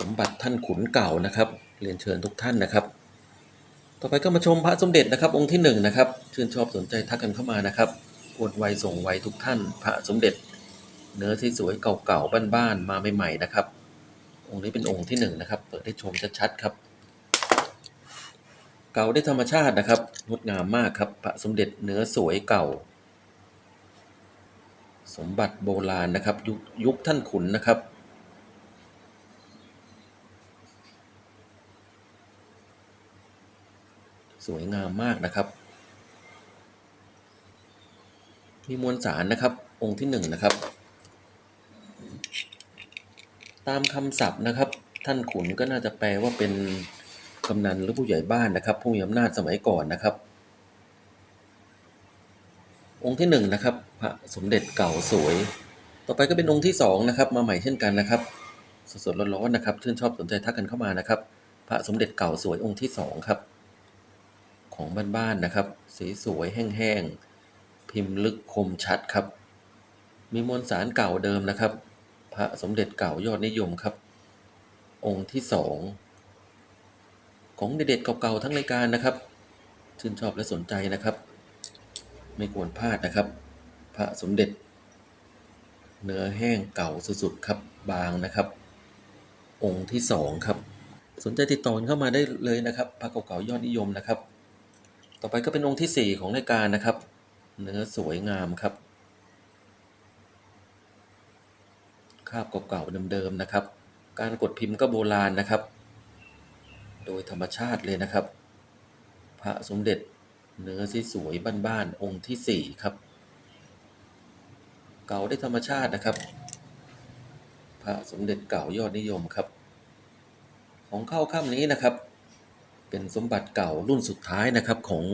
สมบัติท่านขุนเก่านะครับ เรียนเชิญทุกท่านนะครับ ต่อไปก็มาชมพระสมเด็จนะครับ องค์ที่หนึ่งนะครับชื่นชอบสนใจทักกันเข้ามานะครับโอนไวส่งไวทุกท่าน พระสมเด็จ เนื้อที่สวยเก่าๆบ้านๆมาใหม่ๆนะครับ องค์นี้เป็นองค์ที่หนึ่งนะครับเปิดให้ชมชัดๆครับเก่าได้ธรรมชาตินะครับงดงามมากครับ พระสมเด็จเนื้อสวยเก่า สมบัติโบราณนะครับ ยุคยุคท่านขุนนะครับ สวยงามมากนะครับ มีมวลสารนะครับ องค์ที่หนึ่งนะครับ ตามคำศัพท์นะครับ ท่านขุนก็น่าจะแปลว่าเป็นกำนันหรือผู้ใหญ่บ้านนะครับ ผู้มีอำนาจสมัยก่อนนะครับ องค์ที่หนึ่งนะครับพระสมเด็จเก่าสวย ต่อไปก็เป็นองค์ที่สองนะครับ มาใหม่เช่นกันนะครับสดๆร้อนๆนะครับชื่นชอบสนใจทักกันเข้ามานะครับ พระสมเด็จเก่าสวยองค์ที่สองครับ ของบ้านๆนะครับสีสวยแห้งๆ พิมพ์ลึกคมชัดครับ มีมวลสารเก่าเดิมนะครับ พระสมเด็จเก่ายอดนิยมครับ องค์ที่สองของเด็ดๆเก่าๆทั้งรายการนะครับ ชื่นชอบและสนใจนะครับ ไม่ควรพลาดนะครับ พระสมเด็จ เนื้อแห้งเก่าสุดๆครับบางนะครับ องค์ที่สองครับ สนใจติดต่อเข้ามาได้เลยนะครับพระเก่าๆยอดนิยมนะครับ ต่อไปก็เป็นองค์ที่สี่ของรายการนะครับ เนื้อสวยงามครับคาบเก่าๆเดิมๆนะครับ การกดพิมพ์ก็โบราณนะครับ โดยธรรมชาติเลยนะครับ พระสมเด็จเนื้อที่สวยบ้านๆองค์ที่สี่ครับ เก่าได้ธรรมชาตินะครับ พระสมเด็จเก่ายอดนิยมครับ ของเข้าค่ำนี้นะครับ เป็นสมบัติเก่ารุ่นสุดท้ายนะครับของ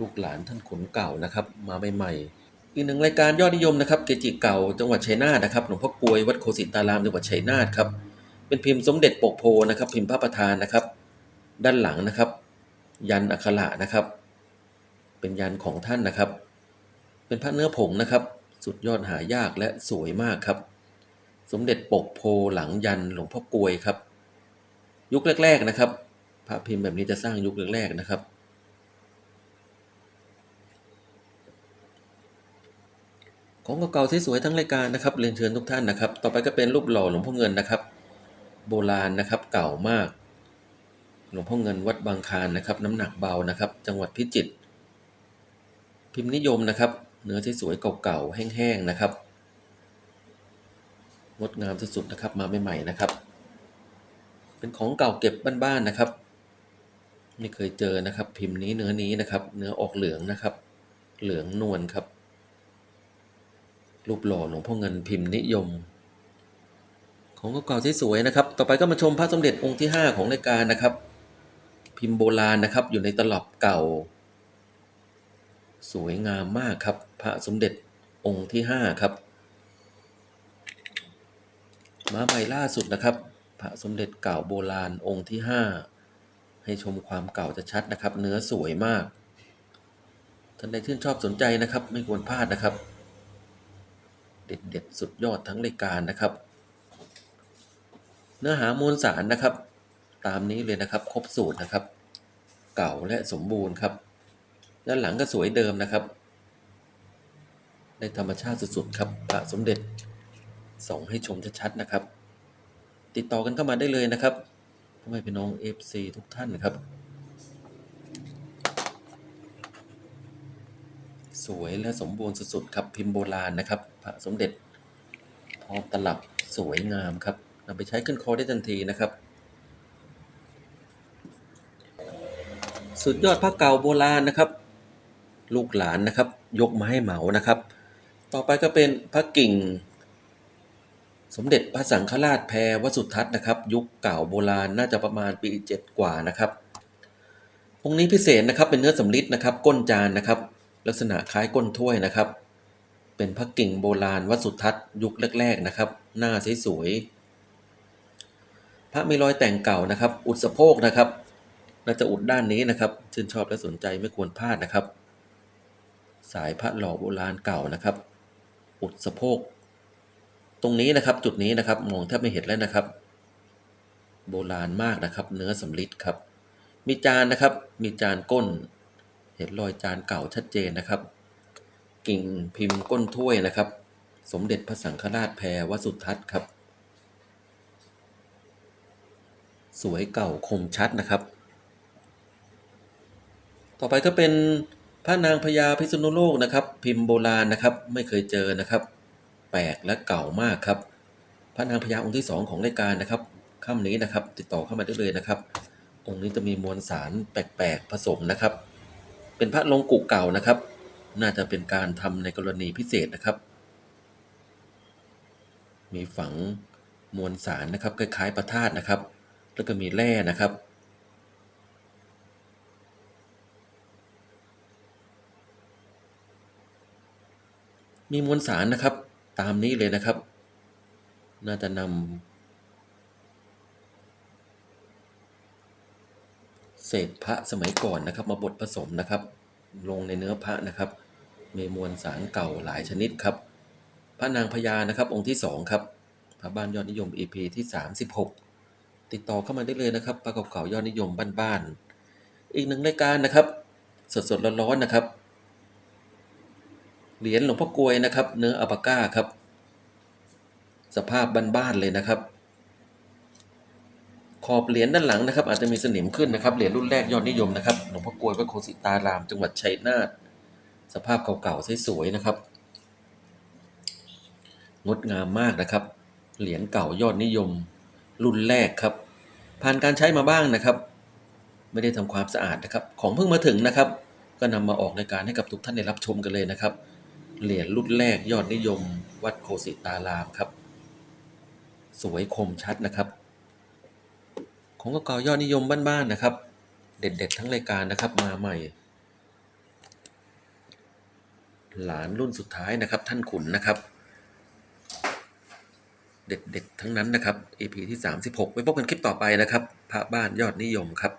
ลูกหลานท่านขุนเก่านะครับมาใหม่ๆอีกหนึ่งรายการยอดนิยมนะครับเกจิเก่าจังหวัดชัยนาทนะครับหลวงพ่อกลวยวัดโคสิตารามจังหวัดชัยนาทครับเป็นพิมพ์สมเด็จปกโพนะครับ พิมพ์พระประธานนะครับ ด้านหลังนะครับ ยันอักขระนะครับ เป็นยันของท่านนะครับ เป็นพระเนื้อผงนะครับ สุดยอดหายากและสวยมากครับ สมเด็จปกโพหลังยันหลวงพ่อกลวยครับ ยุคแรก ๆนะครับ พระพิมพ์แบบนี้จะสร้างยุคแรกๆนะครับ ของเก่าๆสวยๆทั้งรายการนะครับเรียนเชิญทุกท่านนะครับ ต่อไปก็เป็นรูปหล่อหลวงพ่อเงินนะครับ โบราณนะครับเก่ามาก หลวงพ่อเงินวัดบางคานนะครับ น้ำหนักเบานะครับ จังหวัดพิจิตรพิมพ์นิยมนะครับ เนื้อที่สวยเก่าๆแห้งๆนะครับงดงามสุดๆนะครับมาใหม่ๆนะครับ เป็นของเก่าเก็บบ้านๆนะครับ ไม่เคยเจอนะครับ พิมพ์นี้เนื้อนี้นะครับ เนื้อออกเหลืองนะครับ เหลืองนวลครับ รูปหล่อหลวงพ่อเงินพิมพ์นิยม ของเก่าๆที่สวยนะครับ ต่อไปก็มาชมพระสมเด็จองค์ที่ 5 ของรายการนะครับ พิมพ์โบราณนะครับ อยู่ในตลับเก่า สวยงามมากครับ พระสมเด็จองค์ที่ 5 ครับ มาใหม่ล่าสุดนะครับ พระสมเด็จเก่าโบราณองค์ที่ 5 ให้ชมความเก่าจะชัดนะครับ เนื้อสวยมาก ท่านใดชื่นชอบสนใจนะครับ ไม่ควรพลาดนะครับ เด็ดเด็ดสุดยอดทั้งรายการนะครับ เนื้อหามวลสารนะครับ ตามนี้เลยนะครับ ครบสูตรนะครับ เก่าและสมบูรณ์ครับ ด้านหลังก็สวยเดิมนะครับได้ธรรมชาติสุดๆครับพระสมเด็จส่งให้ชมชัดๆนะครับ ติดต่อกันเข้ามาได้เลยนะครับ พ่อแม่พี่น้อง FC ทุกท่านนะครับ สวยและสมบูรณ์สุดๆครับพิมพ์โบราณนะครับพระสมเด็จพร้อมตลับสวยงามครับนำไปใช้ขึ้นคอได้ทันทีนะครับ สุดยอดพระเก่าโบราณนะครับ ลูกหลานนะครับ ยกมาให้เหมานะครับ ต่อไปก็เป็นพระกิ่ง สมเด็จพระสังฆราชแพรวสุทัศน์นะครับ ยุคเก่าโบราณน่าจะประมาณปีเจ็ดกว่านะครับองค์นี้พิเศษนะครับเป็นเนื้อสำริดนะครับ ก้นจานนะครับ ลักษณะคล้ายก้นถ้วยนะครับ เป็นพระกิ่งโบราณวัดสุทัศน์ยุคแรกๆนะครับ หน้าสวยๆพระมีรอยแต่งเก่านะครับ อุดสะโพกนะครับน่าจะอุดด้านนี้นะครับ ชื่นชอบและสนใจไม่ควรพลาดนะครับ สายพระหล่อโบราณเก่านะครับ อุดสะโพก ตรงนี้นะครับจุดนี้นะครับมองแทบไม่เห็นแล้วนะครับ โบราณมากนะครับ เนื้อสำริดครับ มีจานนะครับ มีจานก้น เห็นรอยจานเก่าชัดเจนนะครับ กิ่งพิมพ์ก้นถ้วยนะครับ สมเด็จพระสังฆราชแพรวสุทัศน์ครับ สวยเก่าคมชัดนะครับ ต่อไปก็เป็นพระนางพญาพิษณุโลกนะครับ พิมพ์โบราณนะครับ ไม่เคยเจอนะครับ ปลกและเก่ามากครับ พระนางพญาองค์ที่สองของรายการนะครับค่ำนี้นะครับ ติดต่อเข้ามาได้เลยนะครับ องค์นี้จะมีมวลสารแปลกๆผสมนะครับ เป็นพระลงกุกเก่านะครับ น่าจะเป็นการทำในกรณีพิเศษนะครับ มีฝังมวลสารนะครับคล้ายๆประธาตนะครับ แล้วก็มีแร่นะครับมีมวลสารนะครับ ตามนี้เลยนะครับ น่าจะนำเศษพระสมัยก่อนนะครับ มาบดผสมนะครับ ลงในเนื้อพระนะครับ มีมวลสารเก่าหลายชนิดครับ พระนางพญานะครับ องค์ที่สองครับ พระบ้านยอดนิยม EP ที่ 36 ติดต่อเข้ามาได้เลยนะครับปลาเก่ายอดนิยมบ้านๆอีกหนึ่งรายการนะครับ สดๆร้อนๆนะครับ เหรียญหลวงพ่อกลวยนะครับ เนื้ออัปาก้าครับ สภาพบ้านๆเลยนะครับ ขอบเหรียญด้านหลังนะครับ อาจจะมีสนิมขึ้นนะครับเหรียญรุ่นแรกยอดนิยมนะครับหลวงพ่อกลวยวัดโคสิตาราม จังหวัดชัยนาทสภาพเก่าๆสวยๆนะครับงดงามมากนะครับ เหรียญเก่ายอดนิยม รุ่นแรกครับ ผ่านการใช้มาบ้างนะครับ ไม่ได้ทำความสะอาดนะครับ ของเพิ่งมาถึงนะครับ ก็นำมาออกในการให้กับทุกท่านได้รับชมกันเลยนะครับ เหรียญรุ่นแรกยอดนิยม วัดโคสิตารามครับ สวยคมชัดนะครับ ของเก่าๆยอดนิยมบ้านๆนะครับ เด็ดๆทั้งรายการนะครับมาใหม่ หลานรุ่นสุดท้ายนะครับ ท่านขุนนะครับ เด็ดๆทั้งนั้นนะครับ EP ที่ 36ไว้พบกันคลิปต่อไปนะครับพระบ้านยอดนิยมครับ